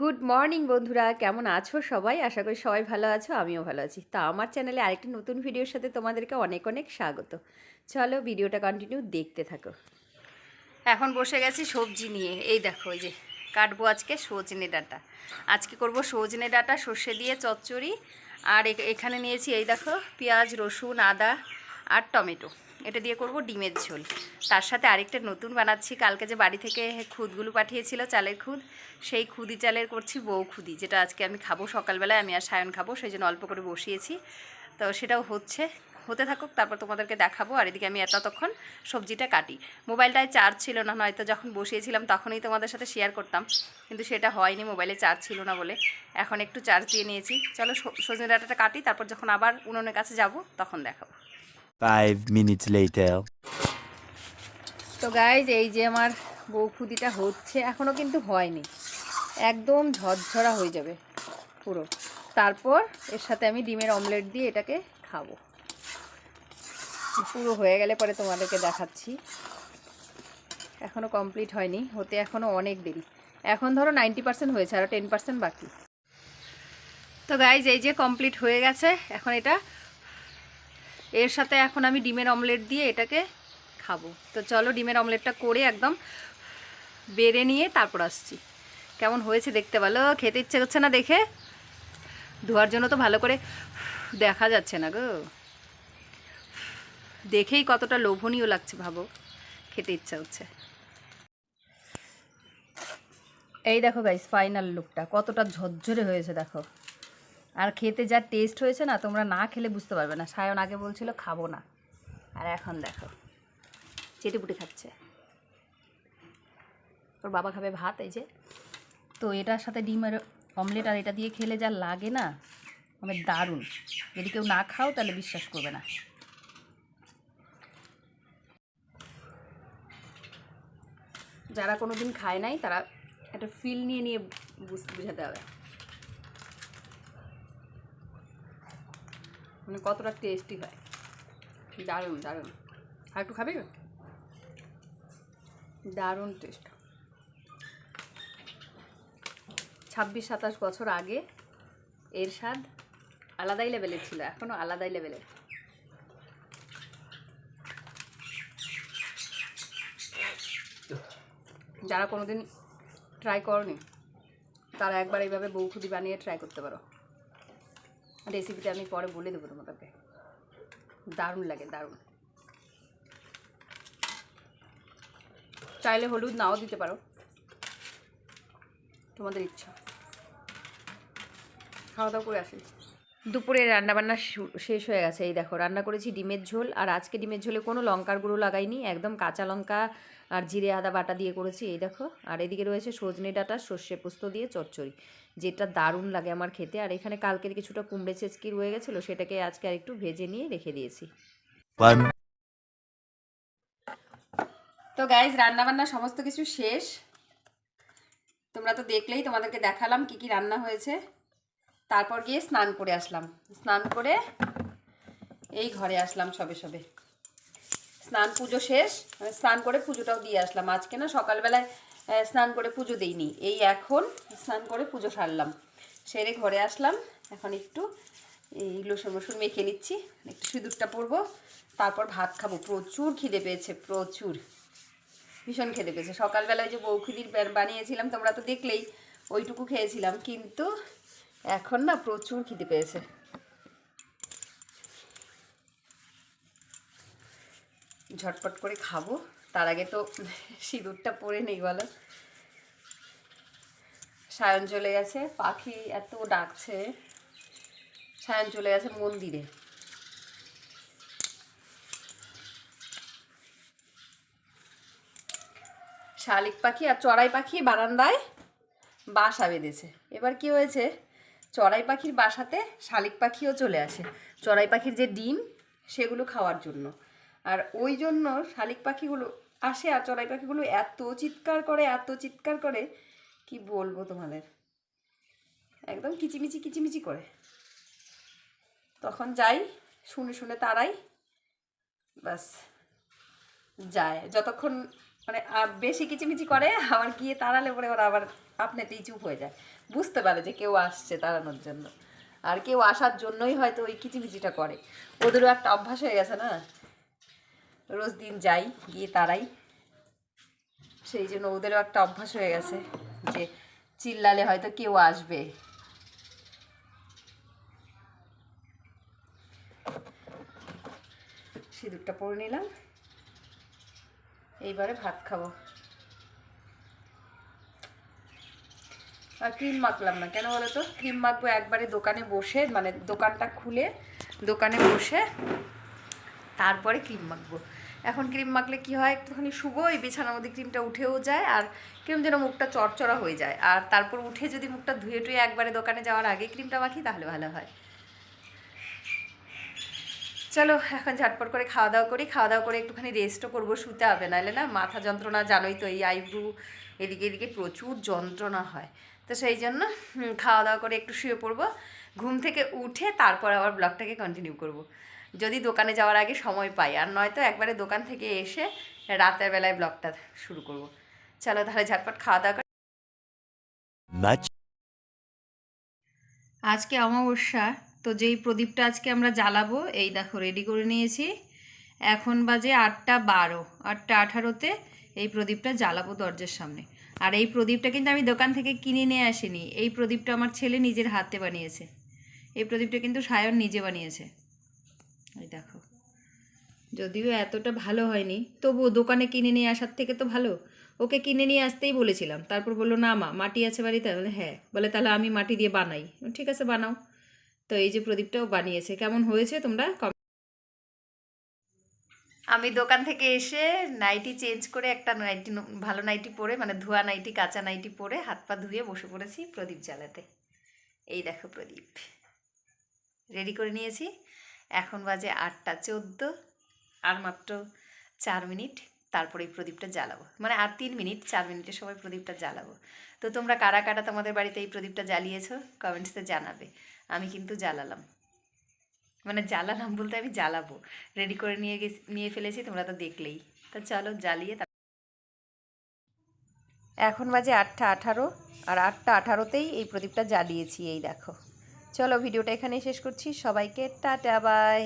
Good morning বন্ধুরা। কেমন আছো সবাই? আশা করি সবাই ভালো আছো, আমিও ভালো আছি। তা আমার চ্যানেলে আরেকটি নতুন ভিডিওর সাথে তোমাদেরকে অনেক অনেক স্বাগত। চলো ভিডিওটা কন্টিনিউ দেখতে থাকো। এখন বসে গেছি সবজি নিয়ে। এই দেখো, এই যে কাটবো আজকে সজনে ডাটা। আজকে করব সজনে ডাঁটা, সর্ষে দিয়ে চচ্চড়ি। আর এখানে নিয়েছি এই দেখো পেঁয়াজ, রসুন, আদা আর টমেটো। এটা দিয়ে করব ডিমের ঝোল। তার সাথে আরেকটা নতুন বানাচ্ছি। কালকে যে বাড়ি থেকে খুদগুলো পাঠিয়েছিল চালের খুদ, সেই খুদি চালের করছি বউ খুদি, যেটা আজকে আমি খাব সকালবেলায়, আমি আর সায়ন খাব, সেই জন্য অল্প করে বসিয়েছি। তো সেটাও হচ্ছে। হতে থাকুক, তারপর তোমাদেরকে দেখাবো, আর এদিকে আমি এতক্ষণ সবজিটা কাটি। মোবাইলটায় চার্জ ছিল না, নয়তো যখন বসিয়েছিলাম তখনই তোমাদের সাথে শেয়ার করতাম, কিন্তু সেটা হয়নি, মোবাইলে চার্জ ছিল না বলে। এখন একটু চার্জ দিয়ে নিয়েছি। চলো সজনে ডাটাটা কাটি, তারপর যখন আবার উনুনের কাছে যাব, তখন দেখাবো। Five minutes later. তো গাইজ এই যে আমার বৌখুদিটা হচ্ছে এখনও কিন্তু হয়নি। একদম ঝরঝরা হয়ে যাবে পুরো। তারপর এর সাথে আমি ডিমের অমলেট দিয়ে এটাকে খাব। পুরো হয়ে গেলে পরে তোমাদেরকে দেখাচ্ছি। এখনও কমপ্লিট হয়নি, হতে এখনও অনেক দেরি। এখন ধরো নাইনটি পার্সেন্ট হয়েছে আরও টেন পার্সেন্ট বাকি। তো গাইজ এই যে কমপ্লিট হয়ে গেছে, এখন এটা এর সাথে এখন আমি ডিমের অমলেট দিয়ে এটাকে খাব। তো চলো ডিমের অমলেটটা করে একদম বেড়ে নিয়ে তারপর আসছি। কেমন হয়েছে দেখতে ভালো খেতে ইচ্ছে করছে না দেখে? ধোয়ার জন্য তো ভালো করে দেখা যাচ্ছে না গো। দেখেই কতটা লোভনীয় লাগছে ভাবো, খেতে ইচ্ছা হচ্ছে। এই দেখো গাইস ফাইনাল লুকটা কতটা ঝরঝরে হয়েছে দেখো। আর খেতে যা টেস্ট হয়েছে না, তোমরা না খেলে বুঝতে পারবে না। সায়ন আগে বলছিল, খাব না। আর এখন দেখো, চেটেপুটি খাচ্ছে। ওর বাবা খাবে ভাত, এই যে। তো এটার সাথে ডিম আর অমলেট আর এটা দিয়ে খেলে যা লাগে না মানে দারুণ। যদি কেউ না খাও, তাহলে বিশ্বাস করবে না। যারা কোনো দিন খায় নাই, তারা একটা ফিল নিয়ে নিয়ে বুঝ- বুঝাতে হবে। মানে কতটা টেস্টি হয়। দারুণ দারুণ। আর একটু খাবি? দারুণ টেস্ট ছাব্বিশ, সাতাশ বছর আগে এর স্বাদ আলাদাই লেভেলের ছিল এখনও আলাদাই লেভেলের যারা কোনোদিন ট্রাই করনি, তারা একবার এইভাবে বৌখুদি বানিয়ে ট্রাই করতে পারো। রেসিপিটা আমি পরে বলে দেবো তোমাদেরকে। দারুণ লাগে, দারুণ। চাইলে হলুদ নাও দিতে পারো। তোমাদের ইচ্ছা। খাওয়া দাওয়া করে আসি। দুপুরে রান্নাবান্না শেষ হয়ে গেছে। এই দেখো রান্না করেছি ডিমের ঝোল আর আজকে ডিমের ঝোলে কোনো লঙ্কার গুঁড়ো লাগাইনি একদম কাঁচা লঙ্কা আর জিরে আদা বাটা দিয়ে করেছি এই দেখো। আর এদিকে রয়েছে সজনে ডাঁটা সর্ষে পোস্ত দিয়ে চচ্চড়ি যেটা দারুণ লাগে আমার খেতে। আর এখানে কালকের কিছুটা কুমড়ে চেচকি রয়ে গেছিল সেটাকে আজকে আর একটু ভেজে নিয়ে রেখে দিয়েছি। তো গাইজ রান্নাবান্না সমস্ত কিছু শেষ। তোমরা তো দেখলেই তোমাদেরকে দেখালাম কি কি রান্না হয়েছে। তারপর গিয়ে স্নান করে আসলাম। স্নান করে এই ঘরে আসলাম সবে সবে। স্নান পুজো শেষ স্নান করে পুজোটাও দিয়ে আসলাম। আজকে না সকালবেলায় স্নান করে পুজো দিইনি। এই এখন স্নান করে পুজো সারলাম। সেরে ঘরে আসলাম। এখন একটু এই লসুন মসুন মেখে নিচ্ছি। একটু সিঁদুরটা পরবো। তারপর ভাত খাব। প্রচুর খিদে পেয়েছে, প্রচুর। ভীষণ খেতে পেয়েছে। সকালবেলায় যে বৌখিদির বানিয়েছিলাম, তোমরা তো দেখলেই, ওইটুকু খেয়েছিলাম। কিন্তু এখন না প্রচুর খিদে পেয়েছে। ঝটপট করে খাব। তার আগে তো সিঁদুরটা পরে নেই বলো। সায়ন চলে গেছে, পাখি এত ডাকছে। সায়ন চলে গেছে মন্দিরে। শালিক পাখি আর চড়াই পাখি বারান্দায় বাসা বেঁধেছে। এবার কি হয়েছে? চড়াই পাখির বাসাতে শালিক পাখিও চলে আসে। চড়াই পাখির যে ডিম, সেগুলো খাওয়ার জন্য। আর ওই জন্য শালিক পাখিগুলো আসে আর চড়াই পাখিগুলো এত চিৎকার করে, এত চিৎকার করে, কি বলব তোমাদের? একদম কিচিমিচি কিচিমিচি করে। তখন যাই, শুনে শুনে তারাই ব্যাস, যায়। যতক্ষণ মানে বেশি কিচিমিচি করে, আবার গিয়ে তাড়ালে পরে ওরা আবার আপনিতেই চুপ হয়ে যায়। বুঝতে পারে যে কেউ আসছে তাড়ানোর জন্য। আর কেউ আসার জন্যই হয়তো ওই কিচিমিচিটা করে। ওদেরও একটা অভ্যাস হয়ে গেছে না? রোজ দিন যাই, গিয়ে তারাই সেই জন্য ওদেরও একটা অভ্যাস হয়ে গেছে যে চিল্লালে হয়তো কেউ আসবে। সিঁদুরটা পরে নিলাম। এইবারে ভাত খাব। আর ক্রিম মাখলাম না। কেন বলো তো ক্রিম মাখবো একবারে দোকানে বসে মানে দোকানটা খুলে, দোকানে বসে, তারপরে ক্রিম মাখবো। এখন ক্রিম মাখলে কি হয়? একটুখানি শুভ ওই বিছানার মধ্যে ক্রিমটা উঠেও যায় আর কেমন যেন মুখটা চড়চড়া হয়ে যায়। আর তারপর উঠে যদি মুখটা ধুয়ে টুয়ে একবারে দোকানে যাওয়ার আগে ক্রিমটা মাখি, তাহলে ভালো হয়। চলো এখন ঝটপট করে খাওয়া দাওয়া করি খাওয়া দাওয়া করে একটুখানি রেস্টও করব শুতে হবে নাহলে না মাথা যন্ত্রণা জানোই তো এই আইব্রু এদিকে এদিকে প্রচুর যন্ত্রণা হয় তো সেই জন্য খাওয়া দাওয়া করে একটু শুয়ে পড়ব ঘুম থেকে উঠে তারপর আবার ব্লগটাকে কন্টিনিউ করব। যদি দোকানে যাওয়ার আগে সময় পাই আর নয়তো একবারে দোকান থেকে এসে রাতের বেলায় ব্লগটা শুরু করব। চলো তাহলে ঝটপট খাওয়া দাওয়া করে আজকে অমাবস্যা তো যেই প্রদীপটা আজকে আমরা জ্বালাবো এই দেখো রেডি করে নিয়েছি। এখন বাজে আটটা বারো আটটা আঠারোতে এই প্রদীপটা জ্বালাবো দরজার সামনে। আর এই প্রদীপটা কিন্তু আমি দোকান থেকে কিনে নিয়ে আসিনি। এই প্রদীপটা আমার ছেলে নিজের হাতে বানিয়েছে। এই প্রদীপটা কিন্তু সায়ন নিজে বানিয়েছে। এই দেখো। যদিও এতটা ভালো হয়নি তবুও দোকানে কিনে নিয়ে আসার থেকে তো ভালো। ওকে কিনে নিয়ে আসতেই বলেছিলাম। তারপর বলল না মা মাটি আছে বাড়িতে? বললাম, হ্যাঁ। বলে তাহলে আমি মাটি দিয়ে বানাই। ঠিক আছে বানাও। তো এই যে প্রদীপটাও বানিয়েছে। কেমন হয়েছে তোমরা? আমি দোকান থেকে এসে নাইটি চেঞ্জ করে একটা নাইটি ভালো নাইটি পরে মানে ধোয়া নাইটি, কাঁচা নাইটি পরে হাত পা ধুয়ে বসে পড়েছি প্রদীপ জ্বালাতে। এই দেখো প্রদীপ। রেডি করে নিয়েছি। এখন বাজে আটটা চোদ্দ, আর মাত্র চার মিনিট তারপরে প্রদীপটা জ্বালাবো। মানে আর তিন মিনিট, চার মিনিটের সময় প্রদীপটা জ্বালাবো। তো তোমরা কারা কারা তোমাদের বাড়িতে এই প্রদীপটা জ্বালিয়েছো, কমেন্টসে জানাবে। আমি কিন্তু জ্বালালাম। মানে জ্বালালাম বলতে আমি জ্বালাবো। রেডি করে নিয়ে গেছি, নিয়ে ফেলেছি, তোমরা তো দেখলেই। তো চলো জ্বালিয়ে এখন বাজে আটটা আঠারো, আর আটটা আঠারোতেই এই প্রদীপটা জ্বালিয়েছি, এই দেখো। চলো ভিডিওটা এখানেই শেষ করছি। সবাইকে টাটা, বাই।